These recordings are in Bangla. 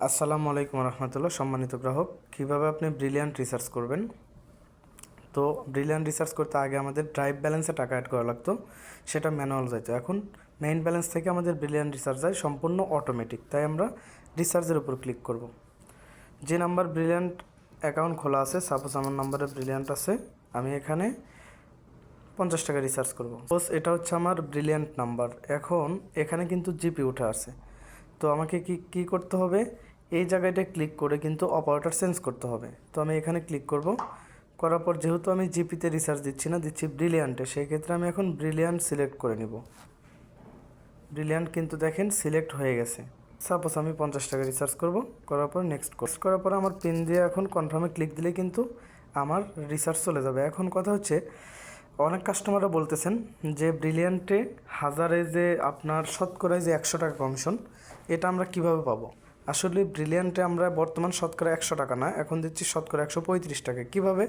আসসালামু আলাইকুম রহমতুল্লাহ, সম্মানিত গ্রাহক। কীভাবে আপনি ব্রিলিয়ান্ট রিসার্চ করবেন? তো ব্রিলিয়ান্ট রিসার্চ করতে আগে আমাদের ড্রাইভ ব্যালেন্সে টাকা অ্যাড করা লাগতো, সেটা ম্যানুয়াল যাইতো। এখন মেইন ব্যালেন্স থেকে আমাদের ব্রিলিয়ান্ট রিসার্চ যায় সম্পূর্ণ অটোমেটিক তাই আমরা রিসার্চের উপর ক্লিক করব। যে নাম্বার ব্রিলিয়ান্ট অ্যাকাউন্ট খোলা আছে সাপোজ আমার নাম্বারে ব্রিলিয়ান্ট আছে, আমি এখানে পঞ্চাশ টাকা রিসার্চ করব। বস এটা হচ্ছে আমার ব্রিলিয়ান্ট নাম্বার এখন এখানে কিন্তু জিপি উঠে আছে। তো আমাকে কি কি করতে হবে? এই জায়গাটা ক্লিক করে কিন্তু অপারেটর চেঞ্জ করতে হবে। তো আমি এখানে ক্লিক করব। করার পর যেহেতু আমি জিপিতে রিসার্চ দিচ্ছি না, দিচ্ছি ব্রিলিয়ান্টে সেই ক্ষেত্রে আমি এখন ব্রিলিয়ান্ট সিলেক্ট করে নিব। ব্রিলিয়ান্ট কিন্তু দেখেন সিলেক্ট হয়ে গেছে। সাপোজ আমি পঞ্চাশ টাকা রিসার্চ করব। করার পর নেক্সট কোর্স করার পর আমার পিন দিয়ে এখন কনফার্মে ক্লিক দিলে কিন্তু আমার রিসার্চ চলে যাবে। এখন কথা হচ্ছে, অনেক কাস্টমাররা বলতেছেন যে ব্রিলিয়ান্টে হাজারে যে আপনার শতকরায় যে একশো টাকা কমিশন এটা আমরা কীভাবে পাবো? আসলে ব্রিলিয়ান্টে আমরা বর্তমান শতকরা একশো টাকা না, এখন দিচ্ছি শতকরা একশো পঁয়ত্রিশ টাকা। কীভাবে?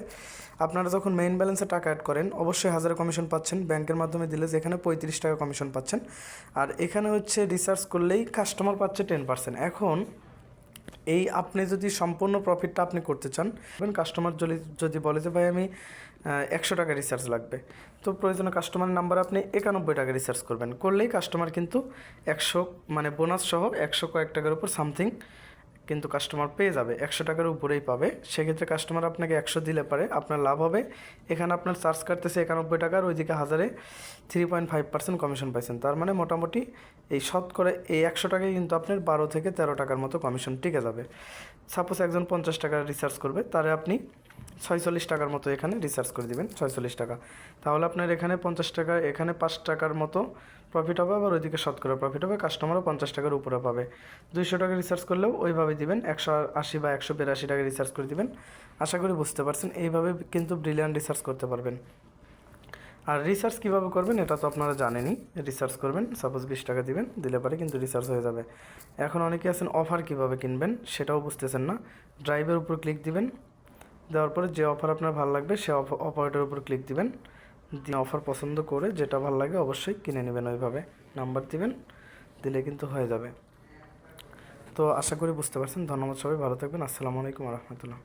আপনারা যখন মেইন ব্যালেন্সে টাকা অ্যাড করেন, অবশ্যই হাজার কমিশন পাচ্ছেন ব্যাংকের মাধ্যমে দিলে যেখানে পঁয়ত্রিশ টাকা কমিশন পাচ্ছেন। আর এখানে হচ্ছে রিসার্চ করলেই কাস্টমার পাচ্ছে টেন পার্সেন্ট এখন এই আপনি যদি সম্পূর্ণ প্রফিটটা আপনি করতে চান কাস্টমার যদি যদি বলে যে, ভাই, আমি একশো টাকা রিচার্জ লাগবে। তো প্রয়োজনে কাস্টমার নাম্বার আপনি একানব্বই টাকা রিসার্চ করবেন। করলেই কাস্টমার কিন্তু একশো মানে বোনাস সহ একশো কয়েক টাকার উপর সামথিং কিন্তু কাস্টমার পেয়ে যাবে। একশো টাকার উপরেই পাবে। সেক্ষেত্রে কাস্টমার আপনাকে একশো দিলে পারে, আপনার লাভ হবে। এখানে আপনার চার্জ কাটতেছে একানব্বই টাকার, ওইদিকে হাজারে three point five percent commission পাইছেন। তার মানে মোটামুটি এই শতকরা এই একশো টাকায় কিন্তু আপনার বারো থেকে তেরো টাকার মতো কমিশন টিকে যাবে। সাপোজ একজন পঞ্চাশ টাকার রিসার্চ করবে, তারে আপনি ছয়চল্লিশ টাকার মতো এখানে রিচার্জ করে দিবেন, ছয়চল্লিশ টাকা। তাহলে আপনার এখানে পঞ্চাশ টাকা, এখানে পাঁচ টাকার মতো প্রফিট হবে, আবার ওইদিকে শতকরা প্রফিট হবে কাস্টমারও পঞ্চাশ টাকার উপরে পাবে। দুইশো টাকা রিচার্জ করলেও ওইভাবে দিবেন, একশো আশি বা একশো বিরাশি টাকা রিচার্জ করে দিবেন। আশা করি বুঝতে পারছেন, এইভাবে কিন্তু ব্রিলিয়ান রিসার্চ করতে পারবেন। আর রিসার্চ কীভাবে করবেন, এটা তো আপনারা জানেনই। রিসার্চ করবেন সাপোজ বিশ টাকা দিবেন, দিলে পরে কিন্তু রিসার্চ হয়ে যাবে। এখন অনেকে আছেন অফার কীভাবে কিনবেন, সেটাও বুঝতেছেন না। ড্রাইভের উপর ক্লিক দিবেন দেওয়ার পরে যে অফার আপনার ভালো লাগবে, সে অপারেটার উপর ক্লিক দিবেন। দিয়ে অফার পছন্দ করে যেটা ভালো লাগে অবশ্যই কিনে নেবেন ওইভাবে। নাম্বার দিবেন, দিলে কিন্তু হয়ে যাবে। তো আশা করি বুঝতে পারছেন। ধন্যবাদ সবাই, ভালো থাকবেন। আসসালামু আলাইকুম রহমতুল্লাহ।